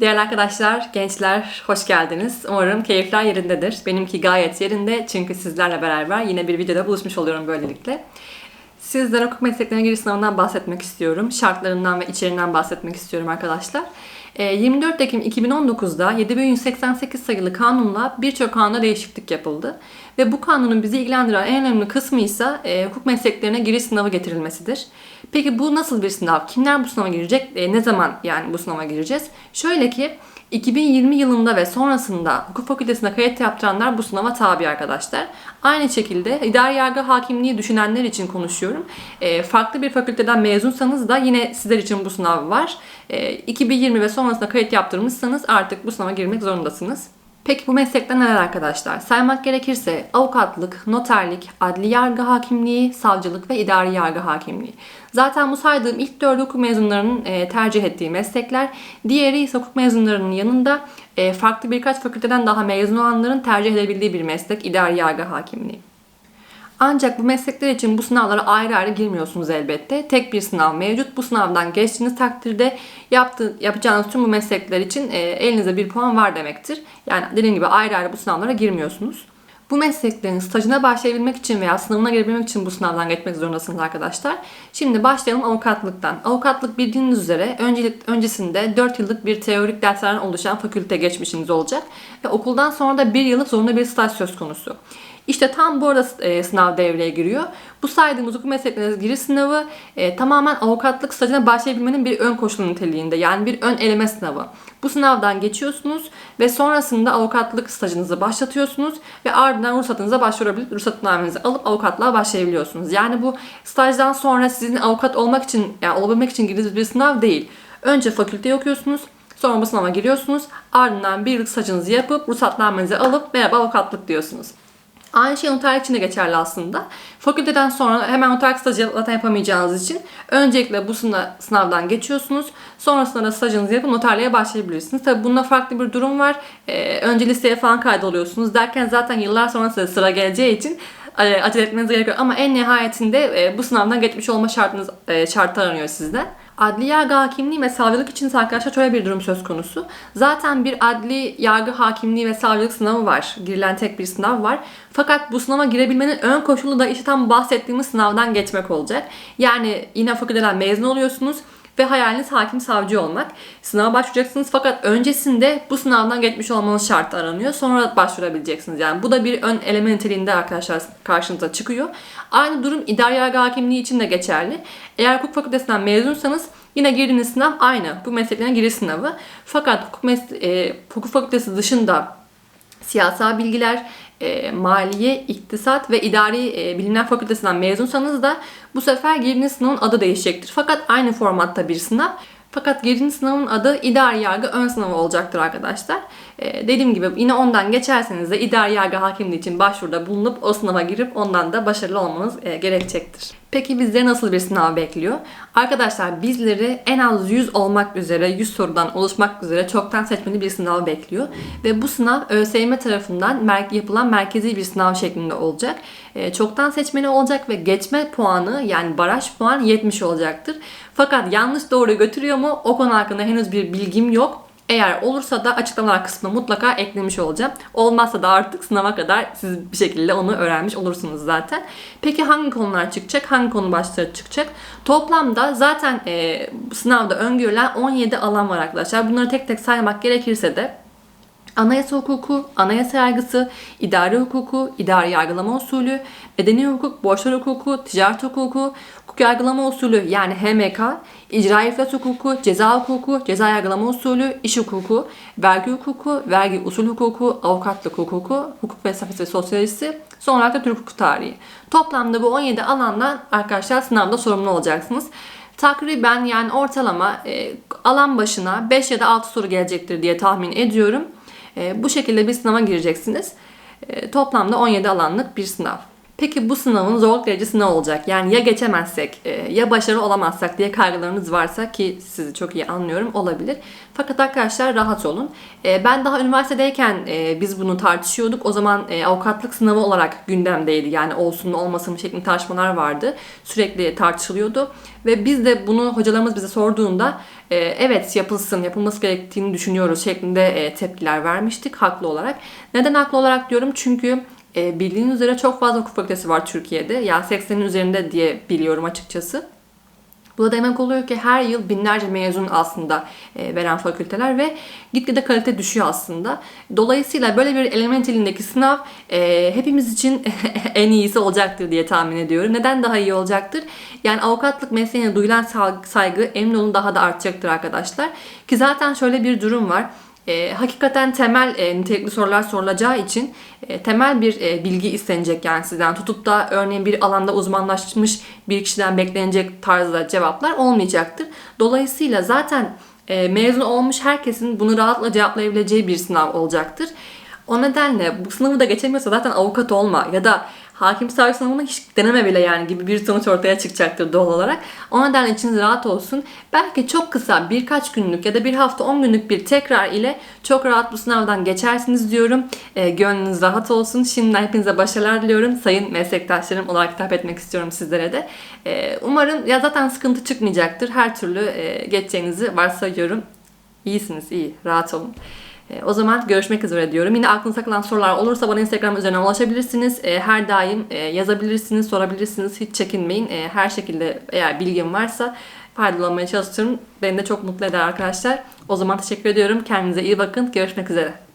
Değerli arkadaşlar, gençler hoş geldiniz. Umarım keyifler yerindedir. Benimki gayet yerinde çünkü sizlerle beraber yine bir videoda buluşmuş oluyorum böylelikle. Sizlere hukuk mesleklerine giriş sınavından bahsetmek istiyorum. Şartlarından ve içeriğinden bahsetmek istiyorum arkadaşlar. Ee, 24 Ekim 2019'da 7188 sayılı kanunla birçok kanuna değişiklik yapıldı. Ve bu kanunun bizi ilgilendiren en önemli kısmı ise e, hukuk mesleklerine giriş sınavı getirilmesidir. Peki bu nasıl bir sınav? Kimler bu sınava girecek? E, ne zaman yani bu sınava gireceğiz? Şöyle ki 2020 yılında ve sonrasında hukuk fakültesine kayıt yaptıranlar bu sınava tabi arkadaşlar. Aynı şekilde idari yargı hakimliği düşünenler için konuşuyorum. E, farklı bir fakülteden mezunsanız da yine sizler için bu sınav var. E, 2020 ve sonrasında kayıt yaptırmışsanız artık bu sınava girmek zorundasınız. Peki bu meslekler neler arkadaşlar? Saymak gerekirse avukatlık, noterlik, adli yargı hakimliği, savcılık ve idari yargı hakimliği. Zaten bu saydığım ilk dört hukuk mezunlarının e, tercih ettiği meslekler. Diğeri ise hukuk mezunlarının yanında e, farklı birkaç fakülteden daha mezun olanların tercih edebildiği bir meslek idari yargı hakimliği. Ancak bu meslekler için bu sınavlara ayrı ayrı girmiyorsunuz elbette. Tek bir sınav mevcut. Bu sınavdan geçtiğiniz takdirde yaptığı, yapacağınız tüm bu meslekler için e, elinizde bir puan var demektir. Yani dediğim gibi ayrı ayrı bu sınavlara girmiyorsunuz. Bu mesleklerin stajına başlayabilmek için veya sınavına girebilmek için bu sınavdan geçmek zorundasınız arkadaşlar. Şimdi başlayalım avukatlıktan. Avukatlık bildiğiniz üzere öncelik, öncesinde 4 yıllık bir teorik derslerden oluşan fakülte geçmişiniz olacak. Ve okuldan sonra da 1 yıllık zorunlu bir staj söz konusu. İşte tam bu arada e, sınav devreye giriyor. Bu saydığımız hukuk mesleklerine giriş sınavı e, tamamen avukatlık stajına başlayabilmenin bir ön koşulu niteliğinde. Yani bir ön eleme sınavı. Bu sınavdan geçiyorsunuz ve sonrasında avukatlık stajınızı başlatıyorsunuz ve ardından ruhsatınıza başvurabilip ruhsatnamenizi alıp avukatlığa başlayabiliyorsunuz. Yani bu stajdan sonra sizin avukat olmak için, yani olabilmek için girdiğiniz bir sınav değil. Önce fakülteyi okuyorsunuz, Sonra bu sınava giriyorsunuz. Ardından bir yıllık stajınızı yapıp ruhsatnamenizi alıp merhaba avukatlık diyorsunuz. Aynı şey noterlik için de geçerli aslında. Fakülteden sonra hemen noterlik stajı zaten yapamayacağınız için öncelikle bu sınavdan geçiyorsunuz. Sonrasında da stajınızı yapıp noterliğe başlayabilirsiniz. Tabi bunda farklı bir durum var. Ee, önce listeye falan kaydoluyorsunuz derken zaten yıllar sonra size sıra geleceği için e, acele etmeniz gerekiyor. Ama en nihayetinde e, bu sınavdan geçmiş olma şartınız e, şartı aranıyor sizden. Adli yargı hakimliği ve savcılık için arkadaşlar şöyle bir durum söz konusu. Zaten bir adli yargı hakimliği ve savcılık sınavı var. Girilen tek bir sınav var. Fakat bu sınava girebilmenin ön koşulu da işte tam bahsettiğimiz sınavdan geçmek olacak. Yani yine fakülteden mezun oluyorsunuz ve hayaliniz hakim savcı olmak. Sınava başvuracaksınız fakat öncesinde bu sınavdan geçmiş olmanız şartı aranıyor. Sonra başvurabileceksiniz. Yani bu da bir ön eleme niteliğinde arkadaşlar karşınıza çıkıyor. Aynı durum idari yargı hakimliği için de geçerli. Eğer hukuk fakültesinden mezunsanız yine girdiğiniz sınav aynı. Bu mesleklerine giriş sınavı. Fakat hukuk, mes- e, hukuk fakültesi dışında siyasal bilgiler, e, maliye, iktisat ve idari e, bilimler fakültesinden mezunsanız da bu sefer girdiğiniz sınavın adı değişecektir. Fakat aynı formatta bir sınav. Fakat girinci sınavın adı idari yargı ön sınavı olacaktır arkadaşlar. Ee, dediğim gibi yine ondan geçerseniz de idari yargı hakimliği için başvuruda bulunup o sınava girip ondan da başarılı olmanız e, gerekecektir. Peki bizleri nasıl bir sınav bekliyor? Arkadaşlar bizleri en az 100 olmak üzere 100 sorudan oluşmak üzere çoktan seçmeli bir sınav bekliyor. Ve bu sınav ÖSYM tarafından mer- yapılan merkezi bir sınav şeklinde olacak. E, çoktan seçmeli olacak ve geçme puanı yani baraj puan 70 olacaktır. Fakat yanlış doğru götürüyor mu o konu hakkında henüz bir bilgim yok. Eğer olursa da açıklamalar kısmına mutlaka eklemiş olacağım. Olmazsa da artık sınava kadar siz bir şekilde onu öğrenmiş olursunuz zaten. Peki hangi konular çıkacak? Hangi konu başlıkları çıkacak? Toplamda zaten e, sınavda öngörülen 17 alan var arkadaşlar. Bunları tek tek saymak gerekirse de Anayasa hukuku, anayasa yargısı, idari hukuku, idari yargılama usulü, medeni hukuk, borçlar hukuku, ticaret hukuku, hukuk yargılama usulü yani HMK, icra iflas hukuku, ceza hukuku, ceza yargılama usulü, iş hukuku, vergi hukuku, vergi usul hukuku, avukatlık hukuku, hukuk felsefesi ve sosyolojisi, son olarak da Türk hukuku tarihi. Toplamda bu 17 alandan arkadaşlar sınavda sorumlu olacaksınız. Takriben yani ortalama e, alan başına 5 ya da 6 soru gelecektir diye tahmin ediyorum. E, bu şekilde bir sınava gireceksiniz. E, toplamda 17 alanlık bir sınav. Peki bu sınavın zorluk derecesi ne olacak? Yani ya geçemezsek e, ya başarılı olamazsak diye kaygılarınız varsa ki sizi çok iyi anlıyorum olabilir. Fakat arkadaşlar rahat olun. E, Ben daha üniversitedeyken e, biz bunu tartışıyorduk. O zaman avukatlık sınavı olarak gündemdeydi. Yani olsun mu olmasın mı şeklinde tartışmalar vardı. Sürekli tartışılıyordu. Ve biz de bunu hocalarımız bize sorduğunda evet yapılsın, yapılması gerektiğini düşünüyoruz şeklinde tepkiler vermiştik haklı olarak. Neden haklı olarak diyorum? Çünkü e, bildiğiniz üzere çok fazla hukuk fakültesi var Türkiye'de. Ya 80'in üzerinde diye biliyorum açıkçası. Bu da demek oluyor ki her yıl binlerce mezun aslında e, veren fakülteler ve gitgide kalite düşüyor aslında. Dolayısıyla böyle bir element dilindeki sınav e, hepimiz için en iyisi olacaktır diye tahmin ediyorum. Neden daha iyi olacaktır? Yani avukatlık mesleğine duyulan saygı emin olun daha da artacaktır arkadaşlar. Ki zaten şöyle bir durum var. E, hakikaten temel e, nitelikli sorular sorulacağı için e, temel bir e, bilgi istenecek yani sizden. Tutup da örneğin bir alanda uzmanlaşmış bir kişiden beklenecek tarzda cevaplar olmayacaktır. Dolayısıyla zaten e, mezun olmuş herkesin bunu rahatla cevaplayabileceği bir sınav olacaktır. O nedenle bu sınavı da geçemiyorsa zaten avukat olma ya da hakim savcı sınavını hiç deneme bile yani gibi bir sonuç ortaya çıkacaktır doğal olarak. O nedenle içiniz rahat olsun. Belki çok kısa birkaç günlük ya da bir hafta 10 günlük bir tekrar ile çok rahat bu sınavdan geçersiniz diyorum. E, gönlünüz rahat olsun. Şimdiden hepinize başarılar diliyorum. Sayın meslektaşlarım olarak hitap etmek istiyorum sizlere de. E, umarım ya zaten sıkıntı çıkmayacaktır. Her türlü e, geçeceğinizi varsayıyorum. İyisiniz, iyi. Rahat olun. E, O zaman görüşmek üzere diyorum. Yine aklınıza takılan sorular olursa bana Instagram üzerinden ulaşabilirsiniz. E, Her daim e, yazabilirsiniz, sorabilirsiniz. Hiç çekinmeyin. Her şekilde eğer bilgim varsa faydalanmaya çalışıyorum. Beni de çok mutlu eder arkadaşlar. O zaman teşekkür ediyorum. Kendinize iyi bakın. Görüşmek üzere.